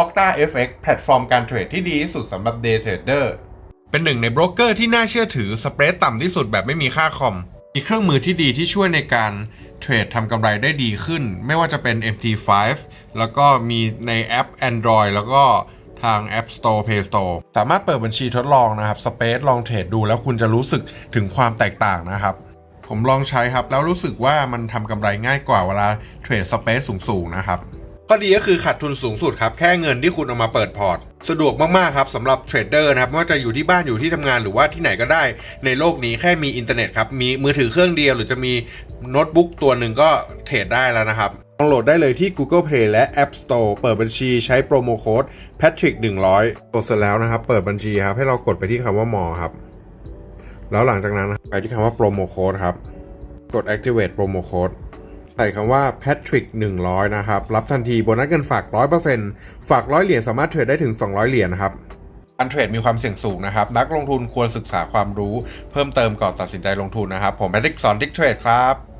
Octa FX แพลตฟอร์มการเทรดที่ดีที่สุดสำหรับ Day Trader เป็นหนึ่งในโบรกเกอร์ที่น่าเชื่อถือสเปรดต่ำที่สุดแบบไม่มีค่าคอม มีเครื่องมือที่ดีที่ช่วยในการเทรดทำกำไรได้ดีขึ้น ไม่ว่าจะเป็น MT5 แล้วก็มีในแอป Android แล้วก็ทาง App Store Play Store สามารถเปิดบัญชีทดลองนะครับสเปซลองเทรดดูแล้วคุณจะรู้สึกถึงความแตกต่างนะครับ ผมลองใช้ครับ แล้วรู้สึกว่ามันทำกำไรง่ายกว่าเวลาเทรดสเปซสูงๆนะครับ ข้อดีก็คือขาดทุนสูงสุดครับ แค่เงินที่คุณเอามาเปิดพอร์ต สะดวกมาก ๆ ครับสำหรับเทรดเดอร์นะครับไม่ว่าจะอยู่ที่บ้านอยู่ที่ทำงานหรือว่าที่ไหนก็ได้ ในโลกนี้แค่มีอินเทอร์เน็ตครับ มีมือถือเครื่องเดียวหรือจะมีโน้ตบุ๊กตัวหนึ่งก็เทรดได้แล้วนะครับดาวน์โหลดได้เลยที่ Google Play และ App Store เปิดบัญชีใช้โปรโมโค้ด Patrick 100กดเสร็จแล้วนะครับ เปิดบัญชีครับ ให้เรากดไปที่คำว่ามอครับ แล้วหลังจากนั้นไปที่คำว่าโปรโมโค้ดครับ กด activate โปรโมโค้ด ใส่คำว่า Patrick 100 นะครับ รับทันทีโบนัสเงินฝาก 100%ฝาก 100 เหรียญสามารถเทรดได้ถึง 200 เหรียญนะครับการเทรดมีความเสี่ยงสูงนะครับ นักลงทุนควรศึกษาความรู้เพิ่มเติมก่อนตัดสินใจลงทุนนะครับ ผมแพทริกสอนทิกเทรดครับ